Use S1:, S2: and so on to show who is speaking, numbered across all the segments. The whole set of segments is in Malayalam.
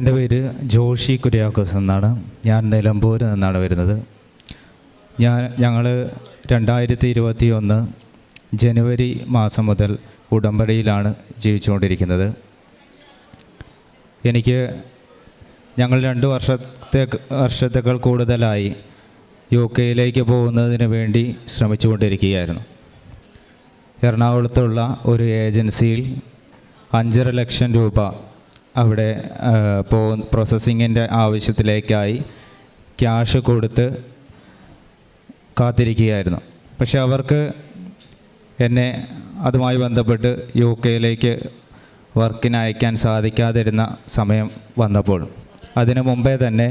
S1: എന്റെ പേര് ജോഷി കുര്യാക്കോസ് എന്നാണ്. ഞാൻ നിലമ്പൂർ നിന്നാണ് വരുന്നത്. ഞാൻ ഞങ്ങൾ രണ്ടായിരത്തി ഇരുപത്തി ഒന്ന് ജനുവരി മാസം മുതൽ ഉടമ്പടിയിലാണ് ജീവിച്ചുകൊണ്ടിരിക്കുന്നത്. എനിക്ക് ഞങ്ങൾ രണ്ട് വർഷത്തെ വർഷത്തേക്കാൾ കൂടുതലായി യു കെയിലേക്ക് പോകുന്നതിന് വേണ്ടി ശ്രമിച്ചുകൊണ്ടിരിക്കുകയായിരുന്നു. എറണാകുളത്തുള്ള ഒരു ഏജൻസിയിൽ അഞ്ചര ലക്ഷം രൂപ അവിടെ പോ പ്രോസസ്സിങ്ങിന്റെ ആവശ്യത്തിലേക്കായി ക്യാഷ് കൊടുത്ത് കാത്തിരിക്കുകയായിരുന്നു. പക്ഷെ അവർക്ക് എന്നെ അതുമായി ബന്ധപ്പെട്ട് യു കെയിലേക്ക് വർക്കിന് അയക്കാൻ സാധിക്കാതിരുന്ന സമയം വന്നപ്പോൾ അതിനു മുമ്പേ തന്നെ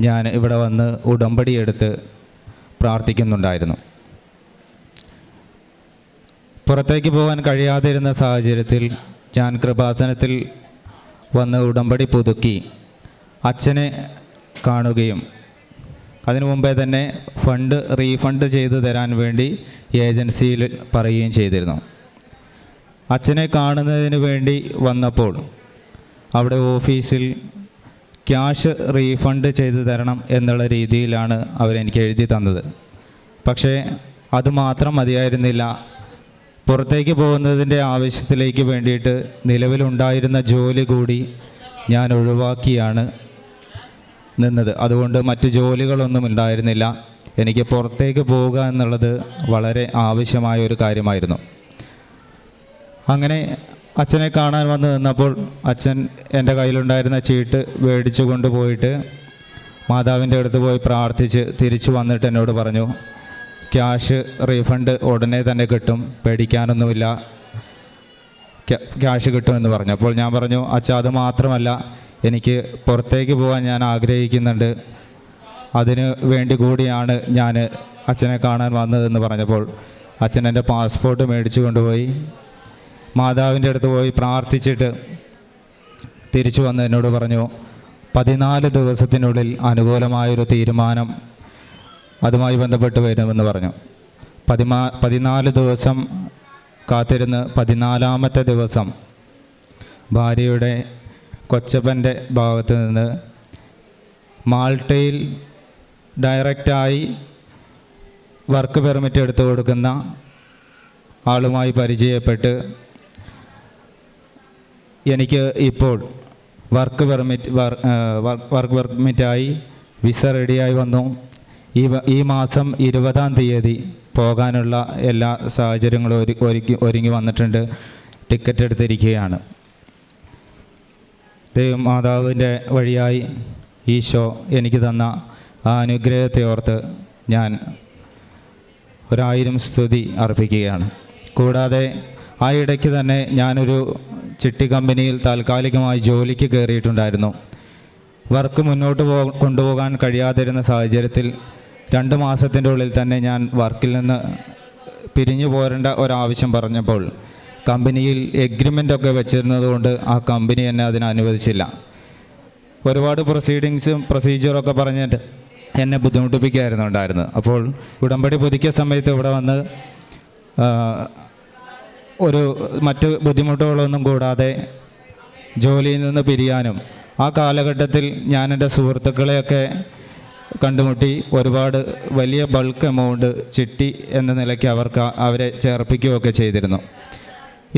S1: ഞാൻ ഇവിടെ വന്ന് ഉടമ്പടി എടുത്ത് പ്രാർത്ഥിക്കുന്നുണ്ടായിരുന്നു. പുറത്തേക്ക് പോകാൻ കഴിയാതിരുന്ന സാഹചര്യത്തിൽ ഞാൻ കൃപാസനത്തിൽ വന്ന് ഉടമ്പടി പുതുക്കി അച്ഛനെ കാണുകയും അതിനു മുമ്പേ തന്നെ ഫണ്ട് റീഫണ്ട് ചെയ്തു തരാൻ വേണ്ടി ഏജൻസിയിൽ പറയുകയും ചെയ്തിരുന്നു. അച്ഛനെ കാണുന്നതിന് വേണ്ടി വന്നപ്പോൾ അവിടെ ഓഫീസിൽ ക്യാഷ് റീഫണ്ട് ചെയ്തു തരണം എന്നുള്ള രീതിയിലാണ് അവരെനിക്ക് എഴുതി തന്നത്. പക്ഷേ അതുമാത്രം മതിയായിരുന്നില്ല. പുറത്തേക്ക് പോകുന്നതിന്റെ ആവശ്യത്തിലേക്ക് വേണ്ടിയിട്ട് നിലവിലുണ്ടായിരുന്ന ജോലി കൂടി ഞാൻ ഒഴിവാക്കിയാണ് നിന്നത്. അതുകൊണ്ട് മറ്റ് ജോലികളൊന്നും ഉണ്ടായിരുന്നില്ല. എനിക്ക് പുറത്തേക്ക് പോവുക എന്നുള്ളത് വളരെ ആവശ്യമായ ഒരു കാര്യമായിരുന്നു. അങ്ങനെ അച്ഛനെ കാണാൻ വന്നു നിന്നപ്പോൾ അച്ഛൻ എന്റെ കയ്യിലുണ്ടായിരുന്ന ചീട്ട് മേടിച്ചു കൊണ്ടുപോയിട്ട് മാതാവിന്റെ അടുത്ത് പോയി പ്രാർത്ഥിച്ച് തിരിച്ചു വന്നിട്ട് എന്നോട് പറഞ്ഞു ക്യാഷ് റീഫണ്ട് ഉടനെ തന്നെ കിട്ടും. പേടിക്കാനൊന്നുമില്ല. ക്യാ- ക്യാഷ് കിട്ടുമെന്ന് പറഞ്ഞു. അപ്പോൾ ഞാൻ പറഞ്ഞു അച്ഛാ അത് മാത്രമല്ല എനിക്ക് പുറത്തേക്ക് പോകാൻ ഞാൻ ആഗ്രഹിക്കുന്നുണ്ട്. അതിന് വേണ്ടി കൂടിയാണ് ഞാൻ അച്ഛനെ കാണാൻ വന്നതെന്ന് പറഞ്ഞപ്പോൾ അച്ഛൻ എന്റെ പാസ്പോർട്ട് മേടിച്ചു കൊണ്ടുപോയി. മാതാവിന്റെ അടുത്ത് പോയി പ്രാർത്ഥിച്ചിട്ട് തിരിച്ചു വന്ന് എന്നോട് പറഞ്ഞു പതിനാല് ദിവസത്തിനുള്ളിൽ അനുകൂലമായൊരു തീരുമാനം അതുമായി ബന്ധപ്പെട്ട് വരുമെന്ന് പറഞ്ഞു. പതിമാ പതിനാല് ദിവസം കാത്തിരുന്ന് പതിനാലാമത്തെ ദിവസം ഭാര്യയുടെ കൊച്ചപ്പന്റെ ഭാഗത്ത് നിന്ന് മാൾട്ടയിൽ ഡയറക്റ്റായി വർക്ക് പെർമിറ്റ് എടുത്തു കൊടുക്കുന്ന ആളുമായി പരിചയപ്പെട്ട് എനിക്ക് ഇപ്പോൾ വർക്ക് പെർമിറ്റ് വർക്ക് പെർമിറ്റായി വിസ റെഡിയായി വന്നു. ഈ ഈ മാസം ഇരുപതാം തീയതി പോകാനുള്ള എല്ലാ സാഹചര്യങ്ങളും ഒരു ഒരുക്കി ഒരുങ്ങി വന്നിട്ടുണ്ട്. ടിക്കറ്റ് എടുത്തിരിക്കുകയാണ്. ദൈവം മാതാവിന്റെ വഴിയായി ഈശോ എനിക്ക് തന്ന ആ അനുഗ്രഹത്തെ ഓർത്ത് ഞാൻ ഒരായിരം സ്തുതി അർപ്പിക്കുകയാണ്. കൂടാതെ ആ ഇടയ്ക്ക് തന്നെ ഞാനൊരു ചിട്ടി കമ്പനിയിൽ താൽക്കാലികമായി ജോലിക്ക് കയറിയിട്ടുണ്ടായിരുന്നു. വർക്ക് മുന്നോട്ട് പോ കൊണ്ടുപോകാൻ കഴിയാതിരുന്ന സാഹചര്യത്തിൽ രണ്ട് മാസത്തിന്റെ ഉള്ളിൽ തന്നെ ഞാൻ വർക്കിൽ നിന്ന് പിരിഞ്ഞു പോരേണ്ട ഒരാവശ്യം പറഞ്ഞപ്പോൾ കമ്പനിയിൽ എഗ്രിമെന്റ് ഒക്കെ വെച്ചിരുന്നതുകൊണ്ട് ആ കമ്പനി എന്നെ അതിന് അനുവദിച്ചില്ല. ഒരുപാട് പ്രൊസീഡിങ്സും പ്രൊസീജിയറൊക്കെ പറഞ്ഞിട്ട് എന്നെ ബുദ്ധിമുട്ടിപ്പിക്കുകയായിരുന്നു ഉണ്ടായിരുന്നത്. അപ്പോൾ ഉടമ്പടി പുതുക്കിയ സമയത്ത് ഇവിടെ വന്ന് ഒരു മറ്റ് ബുദ്ധിമുട്ടുകളൊന്നും കൂടാതെ ജോലിയിൽ നിന്ന് പിരിയാനും ആ കാലഘട്ടത്തിൽ ഞാൻ എന്റെ സുഹൃത്തുക്കളെയൊക്കെ കണ്ടുമുട്ടി ഒരുപാട് വലിയ ബൾക്ക് എമൗണ്ട് ചിട്ടി എന്ന നിലയ്ക്ക് അവർക്ക് അവരെ ചേർപ്പിക്കുകയൊക്കെ ചെയ്തിരുന്നു.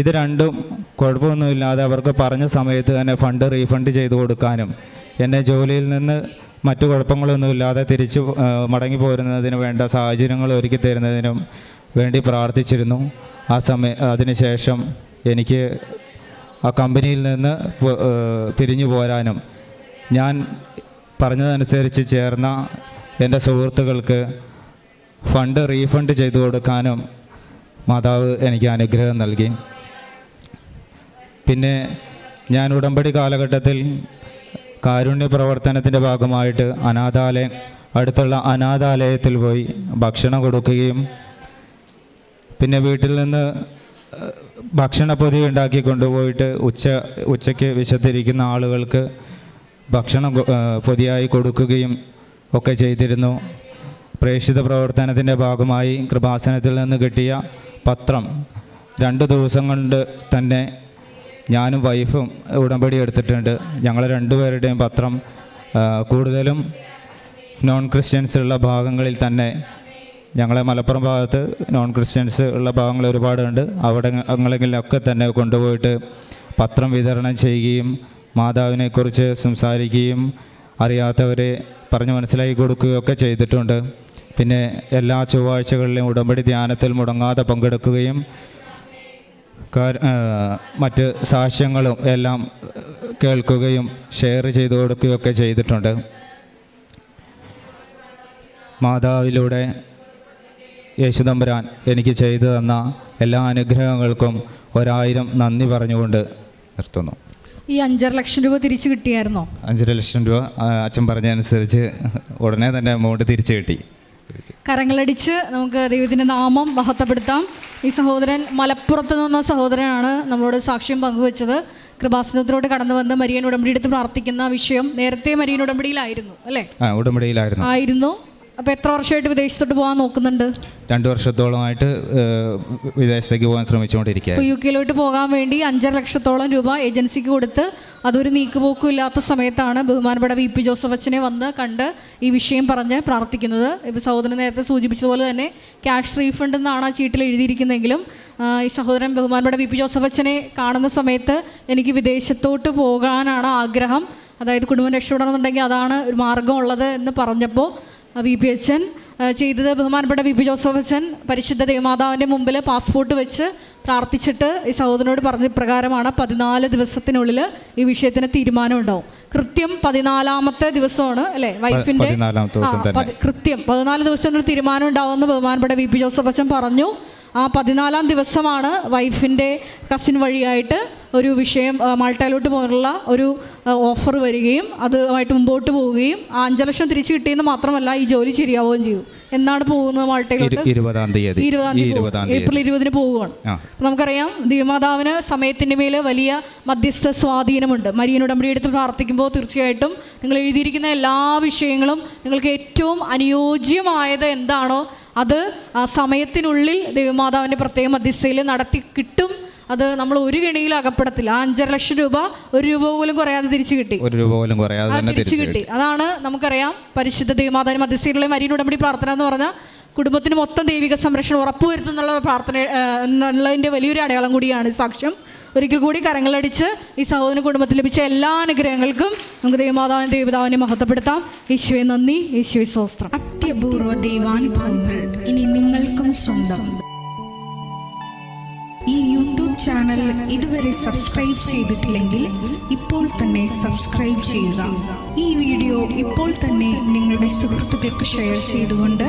S1: ഇത് രണ്ടും കുഴപ്പമൊന്നുമില്ലാതെ അവർക്ക് പറഞ്ഞ സമയത്ത് തന്നെ ഫണ്ട് റീഫണ്ട് ചെയ്തു കൊടുക്കാനും എന്നെ ജോലിയിൽ നിന്ന് മറ്റു കുഴപ്പങ്ങളൊന്നുമില്ലാതെ തിരിച്ച് മടങ്ങി പോരുന്നതിന് വേണ്ട സാഹചര്യങ്ങൾ ഒരുക്കി തരുന്നതിനും വേണ്ടി പ്രാർത്ഥിച്ചിരുന്നു. ആ സമയ അതിനുശേഷം എനിക്ക് ആ കമ്പനിയിൽ നിന്ന് പിരിഞ്ഞു പോരാനും ഞാൻ പറഞ്ഞതനുസരിച്ച് ചേർന്ന എന്റെ സുഹൃത്തുക്കൾക്ക് ഫണ്ട് റീഫണ്ട് ചെയ്തു കൊടുക്കാനും മാതാവ് എനിക്ക് അനുഗ്രഹം നൽകി. പിന്നെ ഞാൻ ഉടമ്പടി കാലഘട്ടത്തിൽ കാരുണ്യ പ്രവർത്തനത്തിന്റെ ഭാഗമായിട്ട് അനാഥാലയം അടുത്തുള്ള അനാഥാലയത്തിൽ പോയി ഭക്ഷണം കൊടുക്കുകയും പിന്നെ വീട്ടിൽ നിന്ന് ഭക്ഷണപ്പൊതി ഉണ്ടാക്കി കൊണ്ടുപോയിട്ട് ഉച്ച ഉച്ചയ്ക്ക് വിശത്തിരിക്കുന്ന ആളുകൾക്ക് ഭക്ഷണം പൊതിയായി കൊടുക്കുകയും ഒക്കെ ചെയ്തിരുന്നു. പ്രേക്ഷിത പ്രവർത്തനത്തിന്റെ ഭാഗമായി കൃപാസനത്തിൽ നിന്ന് കിട്ടിയ പത്രം രണ്ട് ദിവസം കൊണ്ട് തന്നെ ഞാനും വൈഫും ഉടമ്പടി എടുത്തിട്ടുണ്ട്. ഞങ്ങൾ രണ്ടുപേരുടെയും പത്രം കൂടുതലും നോൺ ക്രിസ്ത്യൻസ് ഉള്ള ഭാഗങ്ങളിൽ തന്നെ ഞങ്ങളെ മലപ്പുറം ഭാഗത്ത് നോൺ ക്രിസ്ത്യൻസ് ഉള്ള ഭാഗങ്ങൾ ഒരുപാടുണ്ട്. അവിടെ അങ്ങളെങ്കിലൊക്കെ തന്നെ കൊണ്ടുപോയിട്ട് പത്രം വിതരണം ചെയ്യുകയും മാതാവിനെക്കുറിച്ച് സംസാരിക്കുകയും അറിയാത്തവരെ പറഞ്ഞു മനസ്സിലാക്കി കൊടുക്കുകയൊക്കെ ചെയ്തിട്ടുണ്ട്. പിന്നെ എല്ലാ ചൊവ്വാഴ്ചകളിലും ഉടമ്പടി ധ്യാനത്തിൽ മുടങ്ങാതെ പങ്കെടുക്കുകയും മറ്റ് സാക്ഷ്യങ്ങളും എല്ലാം കേൾക്കുകയും ഷെയർ ചെയ്തു കൊടുക്കുകയൊക്കെ ചെയ്തിട്ടുണ്ട്. മാതാവിലൂടെ യേശുദമ്പുരാൻ എനിക്ക് ചെയ്തു തന്ന എല്ലാ അനുഗ്രഹങ്ങൾക്കും ഒരായിരം നന്ദി പറഞ്ഞുകൊണ്ട് നിർത്തുന്നു.
S2: ഈ അഞ്ചര ലക്ഷം രൂപ തിരിച്ചു കിട്ടിയായിരുന്നോ?
S1: അഞ്ചര ലക്ഷം രൂപ അച്ഛൻ അച്ഛൻ പറഞ്ഞതനുസരിച്ച് ഉടനെ തന്നെ എമൗണ്ട് തിരിച്ചു കിട്ടി.
S2: കരങ്ങളടിച്ച് നമുക്ക് ദൈവത്തിന്റെ നാമം മഹത്വപ്പെടുത്താം. ഈ സഹോദരൻ മലപ്പുറത്ത് നിന്ന സഹോദരനാണ് നമ്മളോട് സാക്ഷ്യം പങ്കുവച്ചത്. കൃപാസനത്തിലോട്ട് കടന്നു വന്ന് മരിയൻ ഉടമ്പടി എടുത്ത് പ്രാർത്ഥിക്കുന്ന വിഷയം നേരത്തെ മരിയൻ ഉടമ്പടിയിലായിരുന്നു അല്ലേ?
S1: ഉടമ്പടിയിലായിരുന്നു.
S2: ആയിരുന്നു. അപ്പോൾ എത്ര വർഷമായിട്ട് വിദേശത്തോട്ട് പോകാൻ നോക്കുന്നുണ്ട്?
S1: രണ്ട് വർഷത്തോളമായിട്ട് വിദേശത്തേക്ക് പോകാൻ ശ്രമിച്ചുകൊണ്ടിരിക്കുകയാണ്.
S2: ഇപ്പോൾ യു കെയിലോട്ട് പോകാൻ വേണ്ടി അഞ്ചര ലക്ഷത്തോളം രൂപ ഏജൻസിക്ക് കൊടുത്ത് അതൊരു നീക്കുപോക്കും ഇല്ലാത്ത സമയത്താണ് ബഹുമാനപ്പെട്ട വി പി ജോസഫ് അച്ഛനെ വന്ന് കണ്ട് ഈ വിഷയം പറഞ്ഞ് പ്രാർത്ഥിക്കുന്നത്. ഇപ്പോൾ സഹോദരൻ നേരത്തെ സൂചിപ്പിച്ചതുപോലെ തന്നെ ക്യാഷ് റീഫണ്ട് എന്നാണ് ആ ചീട്ടിൽ എഴുതിയിരിക്കുന്നതെങ്കിലും ഈ സഹോദരൻ ബഹുമാനപ്പെട്ട വി പി ജോസഫ് അച്ഛനെ കാണുന്ന സമയത്ത് എനിക്ക് വിദേശത്തോട്ട് പോകാനാണ് ആഗ്രഹം. അതായത് കുടുംബം രക്ഷപ്പെടണമെന്നുണ്ടെങ്കിൽ അതാണ് ഒരു മാർഗമുള്ളത് എന്ന് പറഞ്ഞപ്പോൾ വി പി അച്ഛൻ ചെയ്തത് ബഹുമാനപ്പെട്ട വി പി ജോസഫ് അച്ഛൻ പരിശുദ്ധ ദേവമാതാവിന്റെ മുമ്പിൽ പാസ്പോർട്ട് വെച്ച് പ്രാർത്ഥിച്ചിട്ട് ഈ സഹോദരനോട് പറഞ്ഞ പ്രകാരമാണ് പതിനാല് ദിവസത്തിനുള്ളിൽ ഈ വിഷയത്തിന് തീരുമാനം ഉണ്ടാവും കൃത്യം പതിനാലാമത്തെ ദിവസമാണ് അല്ലേ? വൈഫിന്റെ കൃത്യം പതിനാല് ദിവസത്തിനുള്ളിൽ തീരുമാനം ഉണ്ടാവുമെന്ന് ബഹുമാനപ്പെട്ട വി പി ജോസഫ് അച്ഛൻ പറഞ്ഞു. ആ പതിനാലാം ദിവസമാണ് വൈഫിന്റെ കസിൻ വഴിയായിട്ട് ഒരു വിഷയം മാൾട്ടയിലോട്ട് പോകാനുള്ള ഒരു ഓഫർ വരികയും അതുമായിട്ട് മുമ്പോട്ട് പോവുകയും ആ അഞ്ച് ലക്ഷം തിരിച്ചു കിട്ടിയെന്ന് മാത്രമല്ല ഈ ജോലി ശരിയാവുകയും ചെയ്തു. എന്നാണ് പോകുന്നത് മാൾട്ടയിലോട്ട്?
S1: ഇരുപതാം തീയതി.
S2: ഇരുപതാം തീയതി ഏപ്രിൽ ഇരുപതിന് പോവുകയാണ് നമുക്കറിയാം ദിവമാതാവിന് സമയത്തിന്റെ മേൽ വലിയ മധ്യസ്ഥ സ്വാധീനമുണ്ട്. മരിയൻ ഉടമ്പടി എടുത്ത് പ്രാർത്ഥിക്കുമ്പോൾ തീർച്ചയായിട്ടും നിങ്ങൾ എഴുതിയിരിക്കുന്ന എല്ലാ വിഷയങ്ങളും നിങ്ങൾക്ക് ഏറ്റവും അനുയോജ്യമായത് എന്താണോ അത് ആ സമയത്തിനുള്ളിൽ ദേവിമാതാവിന്റെ പ്രത്യേക മധ്യസ്ഥയിൽ നടത്തി കിട്ടും. അത് നമ്മൾ ഒരു ഗണിയിൽ അകപ്പെടത്തില്ല. ആ അഞ്ചര ലക്ഷം രൂപ ഒരു രൂപ പോലും കുറയാതെ തിരിച്ചു കിട്ടി.
S1: ഒരു രൂപ പോലും കുറയാതെ
S2: തിരിച്ചു കിട്ടി. അതാണ് നമുക്കറിയാം പരിശുദ്ധ ദൈവമാതാവിന് മധ്യസ്ഥയിലുള്ള മരീൻ ഉടമ്പടി പ്രാർത്ഥന എന്ന് പറഞ്ഞാൽ കുടുംബത്തിന് മൊത്തം ദൈവിക സംരക്ഷണം ഉറപ്പുവരുത്തുന്നുള്ള പ്രാർത്ഥന എന്നുള്ളതിന്റെ വലിയൊരു അടയാളം കൂടിയാണ് സാക്ഷ്യം. ഒരിക്കൽ കൂടി കരങ്ങളടിച്ച് ഈ സഹോദര കുടുംബത്തിൽ ലഭിച്ച എല്ലാ അനുഗ്രഹങ്ങൾക്കും നമുക്ക് ദൈവമാതാവിനെ ദൈവതാവിനെ മഹത്വപ്പെടുത്താം. യേശുവെ നന്ദി. യേശുവെ സ്വസ്ത്രം
S3: അത്യപൂർവ ദൈവാനുഭവങ്ങൾ ഇനി നിങ്ങൾക്കും സ്വന്തം. ഈ യൂട്യൂബ് ചാനൽ ഇതുവരെ സബ്സ്ക്രൈബ് ചെയ്തിട്ടില്ലെങ്കിൽ ഇപ്പോൾ തന്നെ സബ്സ്ക്രൈബ് ചെയ്യുക. ഈ വീഡിയോ ഇപ്പോൾ തന്നെ നിങ്ങളുടെ സുഹൃത്തുക്കൾക്ക് ഷെയർ ചെയ്തുകൊണ്ട്